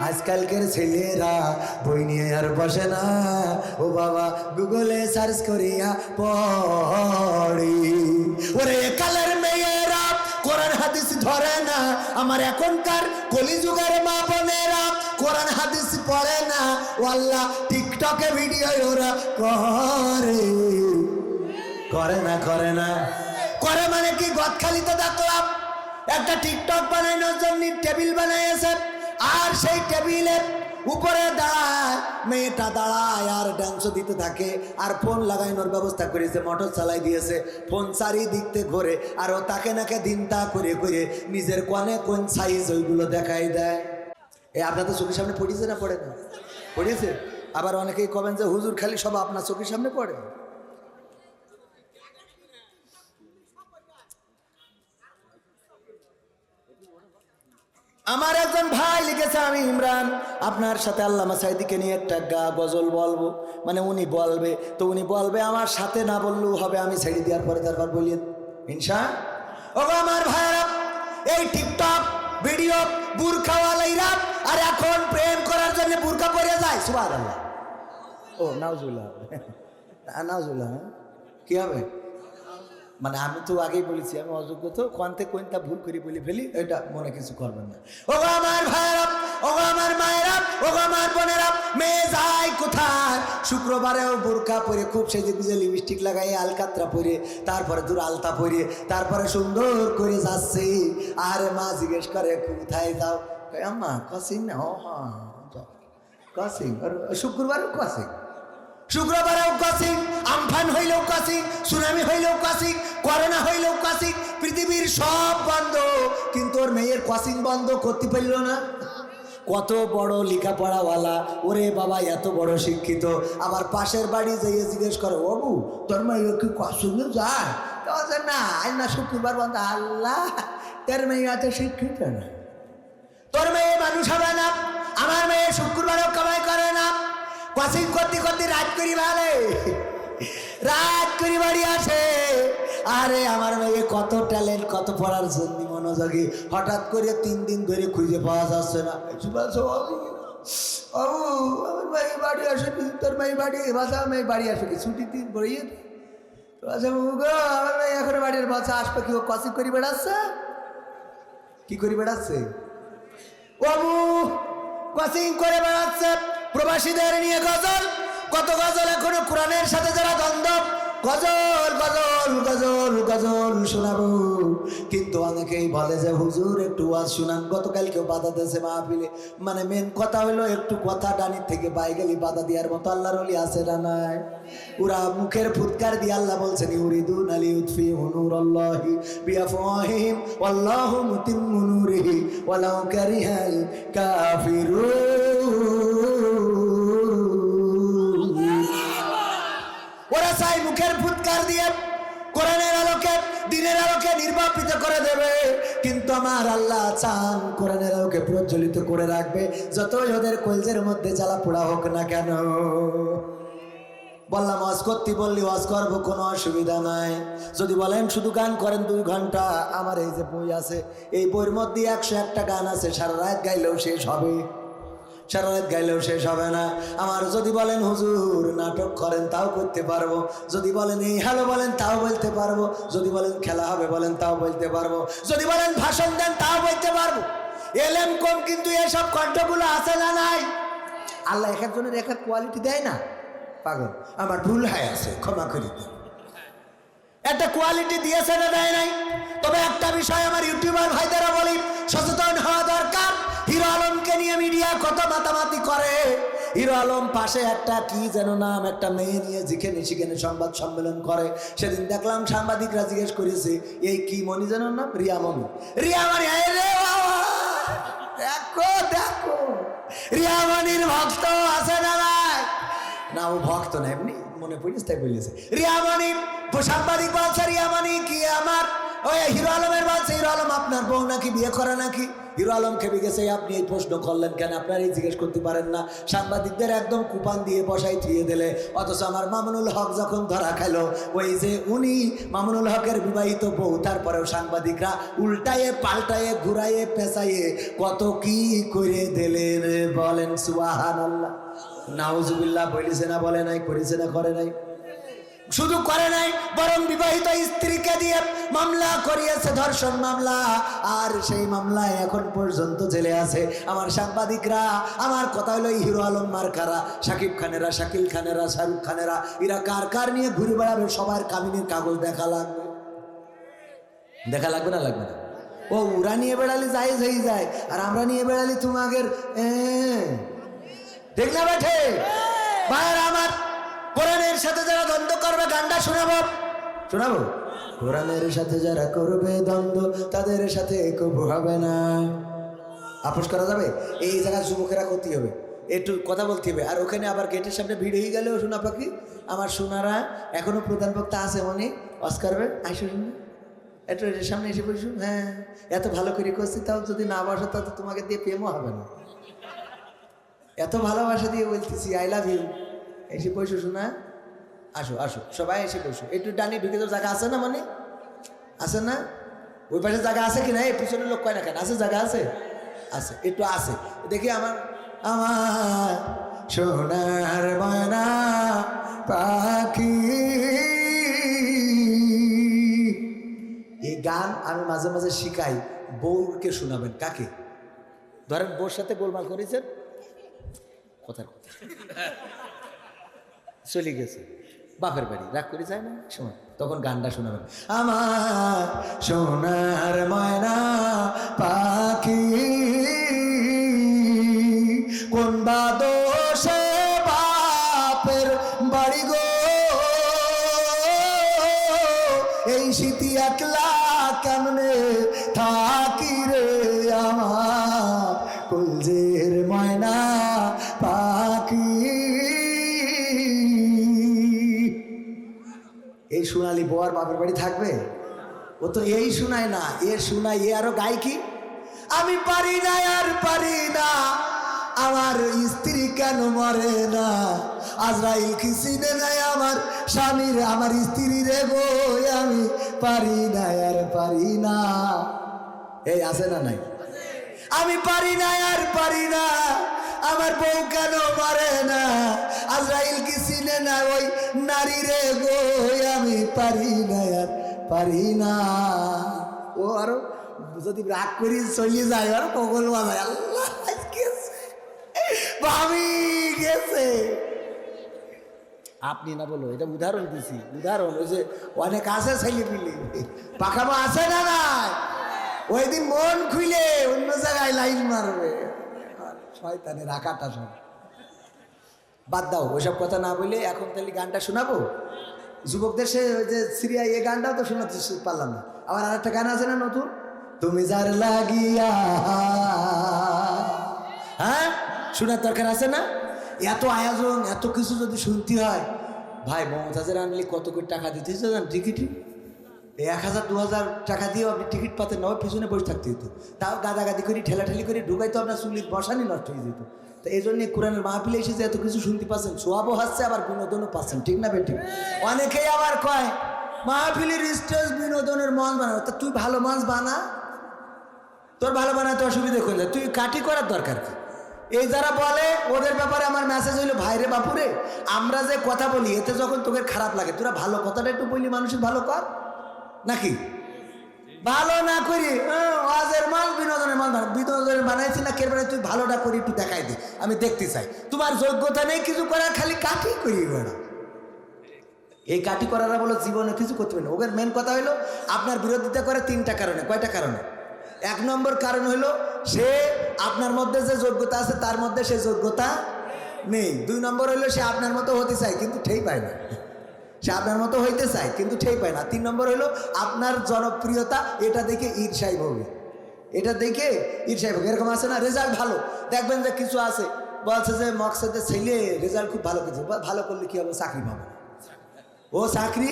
আজকালকের ছেলেরা বই নিয়ে আর বসে না। ও বাবা, গুগলে সার্চ করিয়া পড়ি। ওরে কালের মেয়েরা, কোরআন হাদিস ধরে না। আমার এখনকার কলিযুগের মা বোনেরা কোরআন হাদিস পড়ে না। ও আল্লাহ, টিকটকে ভিডিও ওরা করে। করে না করে না। করে মানে কি, গদখালিতে দেখলাম। একটা টিকটক বানানোর জন্য টেবিল বানাইছে আর সেই টেবিলের উপরে দাঁড়ায় মেয়েটা দাঁড়ায় আর ডান্স দিতে থাকে। আর ফোন লাগানোর ব্যবস্থা করেছে মোটর চালাই দিয়েছে। ফোন চারিদিক থেকে ঘোরে, আর ও তাকে নাকে দিনতা করে করে নিজের কোনে কোন সাইজ ওইগুলো দেখাই দেয়। এ তো চোখের সামনে পড়েছে না পড়ে না? পড়েছে? আবার অনেকেই কবেন যে, হুজুর, খালি সব আপনার চোখের সামনে পড়ে? আমার একজন ভাই লিখেছে আমি ইমরান, আপনার সাথে আল্লামা সাইদিকে নিয়ে একটা গা গজল বলব। মানে উনি বলবে, তো উনি বলবে, আমার সাথে না বললেও হবে, আমি ছেড়ে দেওয়ার পরে তারপর বলিয়ে হিংসা ও আমার ভাইরা এই টিকটক ভিডিও বুরখাওয়ালাইরা আর এখন প্রেম করার জন্য বুরকা পরে যায় সুবাহ আল্লাহ ও নাউজুল্লাহ নাউজুল্লাহ হ্যাঁ? কি হবে? মানে আমি তো আগেই বলেছি, আমি অযোগ্য তো কোনতে কোনটা ভুল করে বলে ফেলি, এটা মনে কিছু করবেন না। ও আমার ভাইয়েরা ও আমার মায়েরা ও আমার বোনেরা, মেয়ে যায় কোথায়? শুক্রবারেও বোরকা পরে খুব সেজে গুজে লিপস্টিক লাগাই আলকাতরা পরে, তারপরে দূর আলতা পরে, তারপরে সুন্দর করে যাচ্ছে। আরে মা জিজ্ঞেস করে, কোথায় যাও? আম্মা কসিং না, ও হ্যাঁ। কসিং শুক্রবারও কসিং শুক্রবারেও কাশি আমফান হইলেও কাশি সুনামি হইলেও কাশি করোনা হইলেও কাশি পৃথিবীর সব বন্ধ। কিন্তু ওর মেয়ের কাশিং বন্ধ করতে পারল না। কত বড় লেখাপড়াওয়ালা, ওরে বাবা, এত বড় শিক্ষিত। আবার পাশের বাড়ি যেয়ে জিজ্ঞেস করে বাবু তোর মেয়ে কি কাশিংয়ে যায়? না, আজ না শুক্রবার বন্ধ। আল্লাহ, তোর মেয়ে এত শিক্ষিত না। তোর মেয়ে মানুষ হবে না, আমার মেয়ে শুক্রবারও কামাই করে না। ওয়াশিং করতে করতে রাত করি ভালে। রাত করি বাড়ি আসে। আরে আমার মেয়ে কত ট্যালেন্ট কত পড়ার জন্য মনোযোগী। হঠাৎ করে তিন দিন ধরে খুঁজে পাওয়া যাচ্ছে না। "বাবু, আমার মেয়ে বাড়ি আসে? তোর মেয়ে বাড়ি বাসা মেয়ে বাড়ি আসে কি ছুটি দিন পড়িয়ে আচ্ছা বাবু গো আমার মেয়ে এখন বাড়ির বাসা আসবে কি ও কসি করি বেড়াচ্ছে? কি করি বেড়াচ্ছে? বাবু কোচিং করে বেড়াচ্ছে। প্রবাসীদের নিয়ে গজল। কত গজল এখনও কোরআনের সাথে যারা দ্বন্দ্ব? গজল গজল গজল গজল শোনাবো। কিন্তু অনেকেই বলে যে, হুজুর, একটু ওয়াজ শুনান। গতকালকেও বাধা দিয়েছে মাহফিলে। মানে মেন কথা হলো, একটু কথা ডানির থেকে বাই গেলি বাধা দেওয়ার মতো আল্লাহর অলি আছে না নাই? ওরা মুখের ফুৎকার দিয়ে আল্লাহ বলছেন, ইউরিদুন আলি উতফি হুনুর আল্লাহি বিআফওয়াহিম, ওয়াল্লাহু মুতিম্মু নূরিহি, ওয়ালাউ কারিহাল কাফিরুন। চাই মুখের ফুৎকার দিয়ে কোরআনের আলোকে, দিনের আলোকে নির্বাপিত করে দেবে। কিন্তু আমার আল্লাহ চান কোরআনের আলোকে প্রজ্বলিত করে রাখবে। যতই ওদের কলজের মধ্যে জ্বালা পোড়া হোক না কেন। বললাম, ওয়াজ করতে বললি, ওয়াজ করব, কোনো অসুবিধা নাই। যদি বলেন, শুধু গান করেন দুই ঘণ্টা, আমার এই যে বই আছে, এই বইয়ের মধ্যে একশো একটা গান আছে, সারা রাত গাইলেও শেষ হবে। সারা রাত গাইলেও শেষ হবে না। আমার যদি বলেন, হুজুর, নাটক করেন, তাও করতে পারব। যদি বলেন, এই হ্যালো বলেন, তাও বলতে পারব। যদি বলেন, খেলা হবে বলেন, তাও বলতে পারব। যদি বলেন, ভাষণ দেন তাও বলতে পারব। এলএম কম কিন্তু এসব কণ্ঠগুলো আছে না নাই? আল্লাহ এক একজনের এক এক কোয়ালিটি দেয় না? পাগল। আমার ভুল হয় আছে, ক্ষমা করে একটা কোয়ালিটি দিয়েছে না দেয় নাই? তবে একটা বিষয় আমার ইউটিউবার ভাইদেরা বলি, সচেতন হওয়া দরকার। হিরো আলমকে নিয়ে মিডিয়া কত মাতামাতি করে। হিরো আলম পাশে একটা কি যেন নাম একটা মেয়ে নিয়ে যেখানে সেখানে সংবাদ সম্মেলন করে। সেদিন দেখলাম সাংবাদিকরা জিজ্ঞেস করেছে, এই কি মনি যেন নাম? রিয়ামণি রিয়ামণি আরে রে বাবা! দেখো রিয়া রিয়ামণির ভক্ত আছে না না, ও ভক্ত না, এমনি মনে পড়িস তাই বলেছে। রিয়ামণি সাংবাদিক বলছে রিয়ামণি কি আমার ওই হিরো আলমের বলছে হিরো আলম আপনার বউ নাকি, বিয়ে করে নাকি? হিরো আলম খেপে গেছে আপনি এই প্রশ্ন করলেন কেন? আপনার জিজ্ঞেস করতে পারেন না। সাংবাদিকদের একদম কুপান দিয়ে বসাই থুয়ে দিলে। অথচ আমার মামুনুল হক যখন ধরা খাইলো ওই যে উনি মামুনুল হকের বিবাহিত বউ, তারপরেও সাংবাদিকরা উল্টায়ে, পাল্টায়ে ঘুরাইয়ে পেঁচাইয়ে কত কি করে দিলেন বলেন সুবাহান নাউজুবিল্লাহ, বলিছে না, বলে নাই, করেছে না, করে নাই। শুধু করে নাই বরং বিবাহিত স্ত্রীকে দিয়ে মামলা করিয়েছে ধর্ষণ মামলা। আর সেই মামলায় এখন পর্যন্ত জেলে আছে আমার সাংবাদিকরা। আমার কথা হলো হিরো আলম মার্কারা শাকিব খানেরা শাকিল খানেরা শাহরুখ খানেরা। এরা কার কার নিয়ে ঘুরে বেড়াবে সবার কামিনের কাগজ দেখা লাগবে। দেখা লাগবে না লাগবে না। ও ওরা নিয়ে বেড়ালে যাই যাই যায় আর আমরা নিয়ে বেড়ালি তোমাদের ঠিক না বেঠে ভাইয়ের আমার কোরআনের সাথে যারা দ্বন্দ্ব করবে, গানটা শোনাবো। শোনাবো? কোরআনের সাথে যারা করবে দ্বন্দ্ব, তাদের সাথে কবু হবে না। আপোষ করা যাবে? এই জায়গায় যুবকেরা ক্ষতি হবে। একটু কথা বলতে হবে। আর ওখানে আবার গেটের সামনে ভিড় হয়ে গেলেও শোনা পাখি। আমার সোনারা এখনও প্রধান বক্তা আছে মনে। অস্কারবে আইসো শুনে একটু এটার সামনে এসে বসুন হ্যাঁ এত ভালো করে করছি, তাও যদি না বসো, তাহলে তোমাকে দিয়ে প্রেমও হবে না। এত ভালোবাসা দিয়ে বলতেছি আই লাভ ইউ এসে বসো শোনা। আসো আসো, সবাই এসে বসো। একটু ডানি ঢুকে তো জায়গা আছে না মানে? আছে না? ওই পাশে জায়গা আছে কি না? এই পিছনে লোক কয় না কেন? আছে, জায়গা আছে? আছে, একটু আছে। দেখি আমার আমার সোনার ময়না পাখি। এই গান আমি মাঝে মাঝে শিখাই, বউকে শোনাবেন। কাকে? ধরেন বউর সাথে গোলমাল করেছেন? কথার কথা। চলে গেছে। বাপের বাড়ি। রাগ করে যায় না? সময় তখন গানটা শোনাবেন আমার সোনার ময়না পাখি, কোন বাপের বাড়ি গো? এই শীতি একলা কেমনে থাকি রে আমার কুলজের ময়না? সোনালি বর বাপের বাড়ি থাকবে? ও তো এই শোনায় না, এ শোনায়, এ আরও গায় কি? আমি পারি না, আর পারি না, আমার স্ত্রী কেন মরে না? আজরাইল কি চিনে নাই আমার স্বামীর, আমার স্ত্রী রে গো আমি পারি না, আর পারি না। এই আছে না নাই? আমি পারি না, আর পারি না আমার বউ কেন মরে না? আজরাইল কি চিনে না ওই নারী রে গো? আমি পারি না, আর পারি না। ও আরও যদি রাগ করি চলে যায়, আর কখন বাজায় আল্লাহ ভাবি গেছে। আপনি না বলো, এটা উদাহরণ দিছি। উদাহরণ, ওই যে অনেক আছে ছেলে পিলে পাখামো আছে না নাই? ওই দিন মন খুলে অন্য জায়গায় লাইন মারবে। শয়তানের আকাটা সব। বাদ দাও, ওইসব কথা না বলে এখন তাহলে গানটা শোনাবো? যুবকদের সে ওই যে সিরিয়া এই গানটাও তো শোনাতে পারলাম না। আবার আরেকটা গান আছে না নতুন? তুমি যার লাগিয়া হ্যাঁ? শোনার দরকার আছে না? এত আয়োজন, এত কিছু যদি শুনতে হয়। ভাই, মমতাজের আনলে কত করে টাকা দিতে জান? টিকিটই এক হাজার দু হাজার টাকা দিয়েও আপনি টিকিট পাতেন না পিছনে বসে থাকতে হতো তাও গাদাগাদি করে, ঠেলাঠেলি করে ঢুকাই তো আপনার চুলির বসানি নষ্ট হয়ে যেত। তো এই জন্য কোরআনের মাহফিলে এসে যে এত কিছু শুনতে পাচ্ছেন, সোয়াবও হাসছে, আবার বিনোদনও পাচ্ছেন, ঠিক না বেটি অনেকেই আবার কয়, মাহফিলের স্টেজ বিনোদনের মঞ্চ বানাবো তা তুই ভালো মঞ্চ বানা। তোর ভালো বানাতে অসুবিধা করলে তুই কাটি করার দরকার কি? এই যারা বলে, ওদের ব্যাপারে আমার মেসেজ হইল ভাইরে বাপুরে, আমরা যে কথা বলি, এতে যখন তোকে খারাপ লাগে, তোরা ভালো কথাটা একটু বলি মানুষের ভালো কর। নাকি? ভালো না করি হ্যাঁ, ওয়াজের মাল বিনোদনের মাল বানা- বিনোদনের বানাইছি না বানাই তুই ভালোটা করি একটু দেখাই দে আমি দেখতে চাই। তোমার যোগ্যতা নেই কিছু করার খালি কাটি করি এই কাটি করারা বলো জীবনে কিছু করতে পারে ওদের মেন কথা হলো আপনার বিরোধিতা করে তিনটা কারণে। কয়টা কারণে? এক নম্বর কারণ হলো সে আপনার মধ্যে যে যোগ্যতা আছে তার মধ্যে সে যোগ্যতা নেই। দুই নম্বর হলো সে আপনার মতো হতে চায় কিন্তু ঠিক পায় না। সে আপনার মতো হইতে চায়, কিন্তু ঠিক পায় না। তিন নম্বর হলো আপনার জনপ্রিয়তা, এটা দেখে ঈর্ষাই ভোগে এটা দেখে ঈর্ষাই ভোগে এরকম আছে না? রেজাল্ট ভালো। দেখবেন যে কিছু আছে। বলছে যে মকসেদের ছেলে রেজাল্ট খুব ভালো কিছু ভালো করলে কি হবে? চাকরি পাবে ও চাকরি?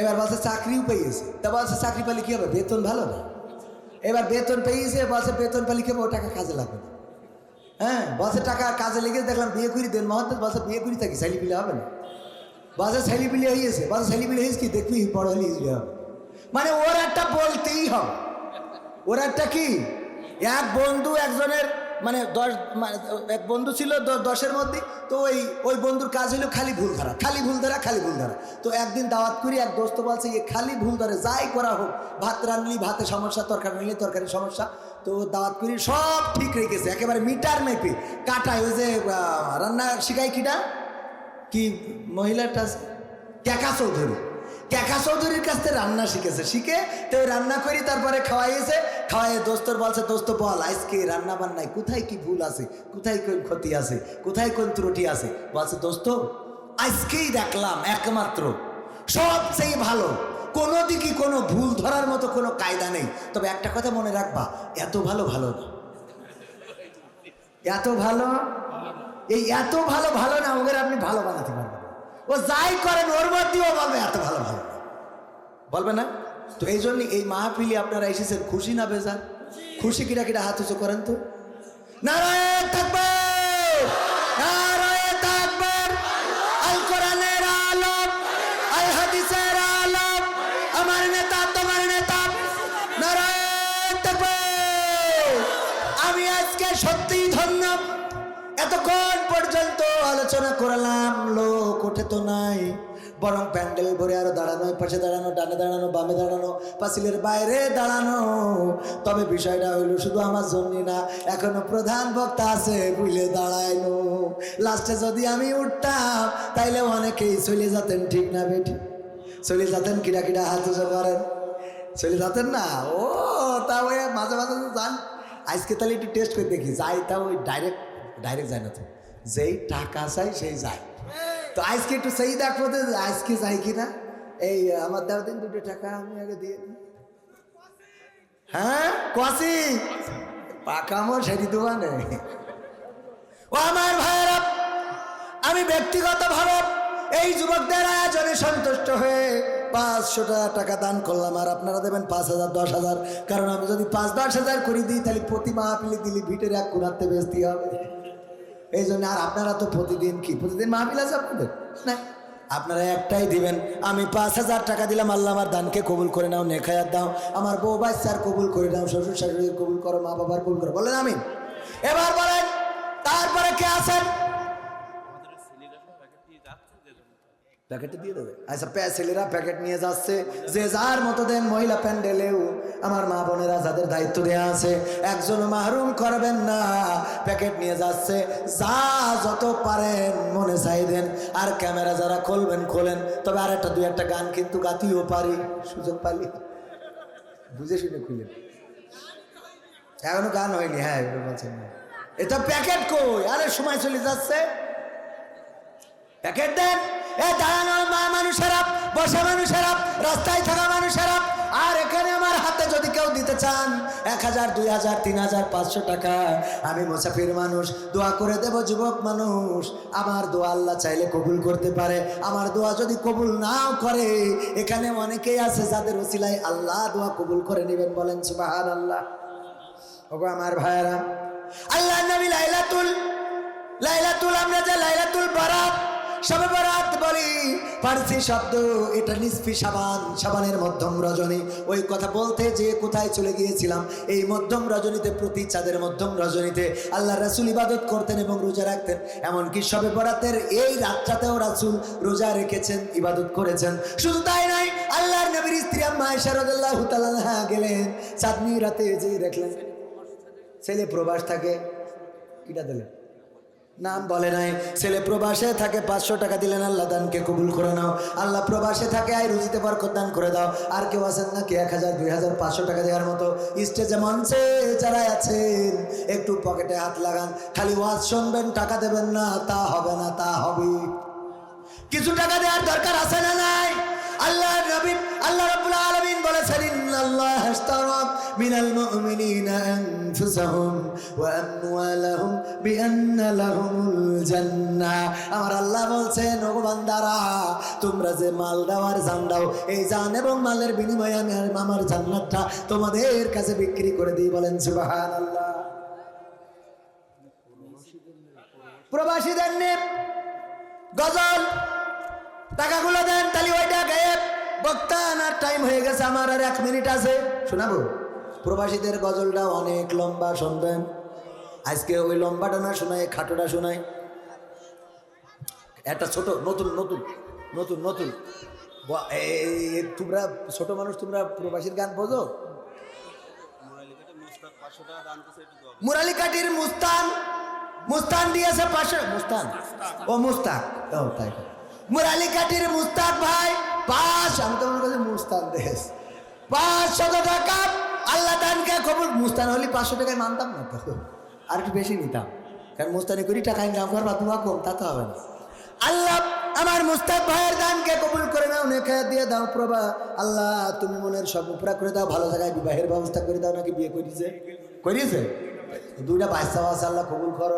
এবার বলছে চাকরিও পেয়েছে। তা বলছে চাকরি পেলে কি হবে? বেতন ভালো না? এবার বেতন পেয়েছে, বলছে বেতন পেলে কি হবে? ও টাকা কাজে লাগবে না। হ্যাঁ বলছে টাকা কাজে লেগে দেখলাম বিয়ে করি দেন মহত্ব বলছে বিয়ে করি থাকি, ছেলে পিলে হবে না। বলছে ছেলে পিলে হয়েছে বলছে ছেলে পিলে হয়েছে কি? দেখবি, বড় হলে মানে ওর একটা বলতেই হবে ওর একটা কি? এক বন্ধু একজনের মানে দশ মানে এক বন্ধু ছিল দশের মধ্যে, তো ওই ওই বন্ধুর কাজ হলো খালি ভুল ধরা, খালি ভুল ধরা, খালি ভুল ধরা। তো একদিন দাওয়াত করি, এক দোস্ত বলছে যে খালি ভুল ধরে, যাই করা হোক, ভাত রানলি ভাতে সমস্যা, তরকারি রানলি তরকারি সমস্যা। তো দাওয়াত করি, সব ঠিক রেখেছে, একেবারে মিটার মেপে। কাটায় ওই যে রান্না শিখাই কিটা? কি মহিলাটা? ক্যাকা চৌধুরী? ক্যাকা চৌধুরীর কাছ থেকে রান্না শিখেছে। শিখে তো রান্না করি, তারপরে খাওয়াইছে খাওয়াই দোস্তর বলছে, দোস্ত, বল, আজকে রান্না বান্নায় কোথায় কি ভুল আছে? কোথায় কোন ক্ষতি আছে? কোথায় কোন ত্রুটি আছে? বলছে, দোস্ত, আজকেই দেখলাম একমাত্র। সবচেয়ে ভালো। কোনো দিকে কোনো ভুল ধরার মতো কোনো কায়দা নেই। তবে একটা কথা মনে রাখবা, এত ভালো ভালো না। এত ভালো এই এত ভালো ভালো না ওদের আপনি ভালো বানাতে পারবেন। ও যাই করেন, ওর মধ্যেও বলবে এত ভালো ভালো। বলবে না? তো এই জন্য এই মাহফিলি আপনারা এসেছেন, খুশি না বেজার? খুশি কিরা কিরা হাত উঁচু করেন তো। নারায়ণ থাকবে! আলোচনা করলাম, লোক ওঠে তো নাই। বরং প্যান্ডেল ভরে আরও দাঁড়ানো পাশে দাঁড়ানো, ডানে দাঁড়ানো, বামে দাঁড়ানো, পাঁচিলের বাইরে দাঁড়ানো। তবে বিষয়টা হইল শুধু আমার জন্য না, এখনও প্রধান বক্তা আছে বুঝলে দাঁড়াইনো লাস্টে যদি আমি উঠতাম, তাইলে অনেকেই চলে যেতেন, ঠিক না বেটি চলে যেতেন কিরা কিরা হাত করেন? চলে যেতেন না? ও, তা ওই মাঝে মাঝে যান। আজকে তাহলে একটু টেস্ট করে দেখি, যাই, তাও ওই ডাইরেক্ট ডাইরেক্ট যায় না তো। যেই টাকা চাই, সেই যায় তো আজকে একটু সেই যে আজকে যাই কি না এই, আমার দেওয়া দিন দুটো টাকা আমি আগে দিয়ে দিই। হ্যাঁ? কসি? পাকামো সেটি দোকানে। ও আমার ভাইয়েরা, আমি ব্যক্তিগতভাবে এই যুবকদের আয়োজনে সন্তুষ্ট হয়ে পাঁচশো টাকা দান করলাম। আর আপনারা দেবেন পাঁচ হাজার, দশ হাজার। কারণ আমি যদি পাঁচ, দশ হাজার করে দিই, তাহলে প্রতি মাহফিলি দিলি ভিটের এক কুড়াতে বেচতে হবে। এই জন্য আর আপনারা তো প্রতিদিন কি? প্রতিদিন মাহফিল আছে আপনাদের? না। আপনারা একটাই দিবেন, আমি পাঁচ হাজার টাকা দিলাম, আল্লাহ আমার দানকে কবুল করে নাও নেখায়াত দাও। আমার বউ বাচ্চার কবুল করে নাও, শ্বশুর শাশুড়ি কবুল করো, মা বাবার কবুল করো। বলেন আমি এবার বলেন, তারপরে কে আছেন? প্যাকেটে দিয়ে দেবে। আচ্ছা ছেলেরা প্যাকেট নিয়ে যাচ্ছে। যে যার মতো দেন মহিলা প্যান্ডেলেও আমার মা বোনেরা যাদের দায়িত্ব দেওয়া আছে, একজন মাহরুম করবেন না। প্যাকেট নিয়ে যাচ্ছে। যা যত পারেন মনে চাই দেন। আর ক্যামেরা যারা খুলবেন, খোলেন। তবে আর একটা দুই একটা গান কিন্তু গাতিও পারি, সুযোগ পালি। বুঝে শুনে খুলেন। এখনও গান হয়নি হ্যাঁ বলছেন। এটা প্যাকেট কই? আরে, সময় চলে যাচ্ছে। প্যাকেট দেন। এ দাঁড়ানো মা মানুষেরা, বসা মানুষেরা, রাস্তায় থাকা মানুষেরা, আর এখানে আমার হাতে যদি কেউ দিতে চান, এক হাজার, দুই হাজার, তিন হাজার, পাঁচশো টাকা, আমি মুসাফির মানুষ, দোয়া করে দেব যুবক মানুষ। আমার দোয়া আল্লাহ চাইলে কবুল করতে পারে। আমার দোয়া যদি কবুল নাও করে, এখানে অনেকেই আছে যাদের ওসিলায় আল্লাহ দোয়া কবুল করে নেবেন বলেন সুবাহান আল্লাহ ওগো আমার ভাইয়েরা আল্লাহ নবী লাইলাতুল লাইলাতুল, আমরা যে লাইলাতুল বারাত সবে বারাত বলি, ফার্সি শব্দ, এটা নিসফি সাবান, সাবানের মধ্যম রজনী। ওই কথা বলতে যে কোথায় চলে গিয়েছিলাম, এই মধ্যম রজনীতে, প্রতি চাঁদের মধ্যম রজনীতে আল্লাহ রাসুল ইবাদত করতেন এবং রোজা রাখতেন। এমনকি সবে বরাতের এই রাতটাতেও রাসুল রোজা রেখেছেন, ইবাদত করেছেন। শুধু তাই নয়, আল্লাহর নবীর স্ত্রী আম্মা আয়েশা রাদিয়াল্লাহু গেলেন, চাঁদনি রাতে যে দেখলেন, ছেলে প্রবাস থাকে। কিটা দিলেন? নাম বলে নাই। ছেলে প্রবাসে থাকে, পাঁচশো টাকা দিলেন আল্লাহ দানকে কবুল করে নাও। আল্লাহ প্রবাসে থাকে, আয় রুজিতে বরকত দান করে দাও। আর কেউ আছেন নাকি? এক হাজার, দুই হাজার, পাঁচশো টাকা দেওয়ার মতো স্টেজে মঞ্চে যারা আছেন, একটু পকেটে হাত লাগান। খালি ওয়াজ শুনবেন, টাকা দেবেন না, তা হবে না, তা হবে। কিছু টাকা দেওয়ার দরকার আছে না নাই? আল্লাহ নবী, আল্লাহ রাব্বুল আলামিন বলেছেন, ইন্নাল্লাহ মিনাল মুমিনিনা আনফুসাহুম ওয়া আমওয়ালাহুম আমার আল্লাহ বলছেন বান্দারা, তোমরা যে মাল দেওয়ার জান দাও, এই জান এবং মালের বিনিময়ে আমি আমার জান্নাতটা তোমাদের কাছে বিক্রি করে দিই। বলেন, সুবহানাল্লাহ। প্রবাসীদের নিয়ে গজল, টাকাগুলো দেন তাহলে ওইটা গায়েব। বক্তা, আনার টাইম হয়ে গেছে, আমার আর এক মিনিট আছে। শোনাবো? প্রবাসীদের গজলটা অনেক লম্বা, শুনবেন। আজকে ওই লম্বাটা না শোনায়, খাটোটা শোনায়। একটা ছোট, নতুন নতুন নতুন নতুন। তোমরা ছোট মানুষ, তোমরা প্রবাসীর গান বোঝো? মুরালি কাটির মুস্তান মুস্তান দিয়েছে পাশে মুস্তান। ও মুস্তাক ও, তাই মুরালি কাটির মুস্তাক ভাই, পাঁচ, আমি তো মনে মুস্তান দেশ পাঁচশত টাকা, আল্লাহ দানকে কবুল। মুস্তান হলে পাঁচশো টাকায় মানতাম না তো। আর একটু বেশি নিতাম। কারণ মুস্তানি করি, টাকা ইনকাম করবা তোমার কম তা তো হবে না। আল্লাহ, আমার মুস্তাক ভাইয়ের দানকে কবুল করে নাও, নেখা দিয়ে দাও প্রভা আল্লাহ, তুমি মনের সব উপরা করে দাও, ভালো জায়গায় বিবাহের ব্যবস্থা করে দাও, নাকি বিয়ে করিছে? করিয়েছে দুইটা বাচ্চা বাচ্চা আল্লাহ কবুল করো।